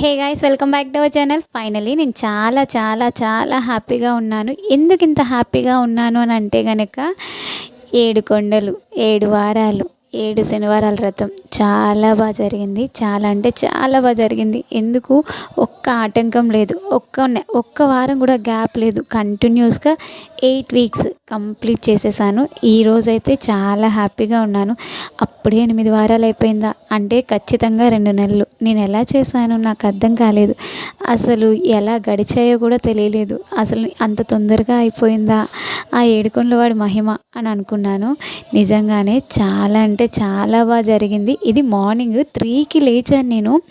Hey guys welcome back to our channel finally నేను చాలా చాలా చాలా హ్యాపీగా ఉన్నాను. ఎందుకు ఇంత హ్యాపీగా ఉన్నాను అని అంటే కనుక ఏడు కొండలు ఏడు వారాలు ఏడు శనివారాల వ్రతం. చాలా బాగా జరిగింది. చాలా అంటే చాలా బాగా జరిగింది. ఎందుకు? ఒక్క ఆటంకం లేదు. ఒక్క ఒక్క వారం కూడా గ్యాప్ లేదు. కంటిన్యూస్గా ఎయిట్ వీక్స్ కంప్లీట్ చేసేసాను. ఈరోజైతే చాలా హ్యాపీగా ఉన్నాను. అప్పుడే ఎనిమిది వారాలు అయిపోయిందా? అంటే ఖచ్చితంగా రెండు నెలలు. నేను ఎలా చేశాను నాకు అర్థం కాలేదు. అసలు ఎలా గడిచాయో కూడా తెలియలేదు. అసలు అంత తొందరగా అయిపోయిందా? ఆ ఏడుకొండలవాడి మహిమ అని అనుకున్నాను. నిజంగానే చాలా అంటే చాలా బాగా జరిగింది. ఇది మార్నింగ్ త్రీకి లేచాను నేను.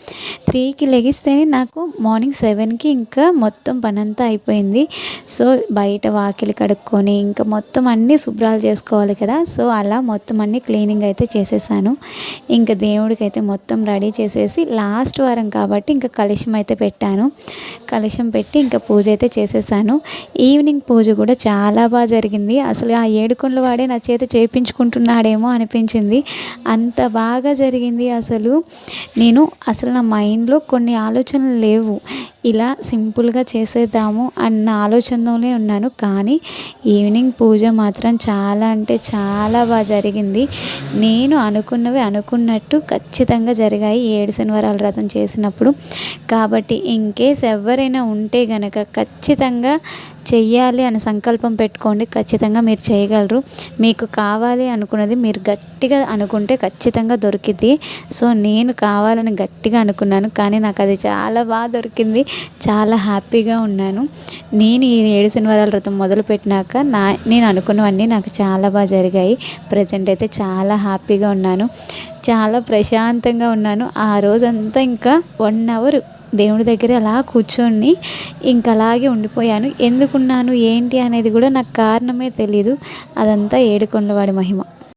త్రీకి లెగిస్తేనే నాకు మార్నింగ్ సెవెన్కి ఇంకా మొత్తం పనంతా అయిపోయింది. సో బయట వాకిలి కడుక్కొని ఇంకా మొత్తం అన్నీ శుభ్రాలు చేసుకోవాలి కదా. సో అలా మొత్తం అన్నీ క్లీనింగ్ అయితే చేసేసాను. ఇంకా దేవుడికి అయితే మొత్తం రెడీ చేసేసి లాస్ట్ వారం కాబట్టి ఇంకా కలుషం అయితే పెట్టాను. కలుషం పెట్టి ఇంకా పూజ అయితే చేసేసాను. ఈవినింగ్ పూజ కూడా చాలా బాగా జరిగింది. అసలు ఆ ఏడుకొండల వాడే నా చేత చేయించుకుంటున్నాడేమో అనిపించింది. అంత బాగా జరిగింది అసలు. నేను అసలు నా మైండ్లో కొన్ని ఆలోచనలు లేవు. ఇలా సింపుల్గా చేసేద్దాము అన్న ఆలోచనలోనే ఉన్నాను. కానీ ఈవినింగ్ పూజ మాత్రం చాలా అంటే చాలా బాగా జరిగింది. నేను అనుకున్నవి అనుకున్నట్టు ఖచ్చితంగా జరిగాయి. ఏడు శనివారాల వ్రతం చేసినప్పుడు. కాబట్టి ఇన్ కేస్ ఎవరైనా ఉంటే గనక ఖచ్చితంగా చెయ్యాలి అనే సంకల్పం పెట్టుకోండి ఖచ్చితంగా మీరు చేయగలరు. మీకు కావాలి అనుకున్నది మీరు గట్టిగా అనుకుంటే ఖచ్చితంగా దొరికిద్ది. సో నేను కావాలని గట్టిగా అనుకున్నాను కానీ నాకు అది చాలా బాగా దొరికింది. చాలా హ్యాపీగా ఉన్నాను. నేను ఈ ఏడు శనివారాల వ్రతం మొదలుపెట్టినాక నా నేను అనుకున్నవన్నీ నాకు చాలా బాగా జరిగాయి. ప్రజెంట్ అయితే చాలా హ్యాపీగా ఉన్నాను. చాలా ప్రశాంతంగా ఉన్నాను. ఆ రోజంతా ఇంకా వన్ అవర్ దేవుడి దగ్గర అలా కూర్చొని ఇంక అలాగే ఉండిపోయాను. ఎందుకున్నాను? ఏంటి అనేది కూడా నాకు కారణమే తెలీదు. అదంతా ఏడుకొండలవాడి మహిమ.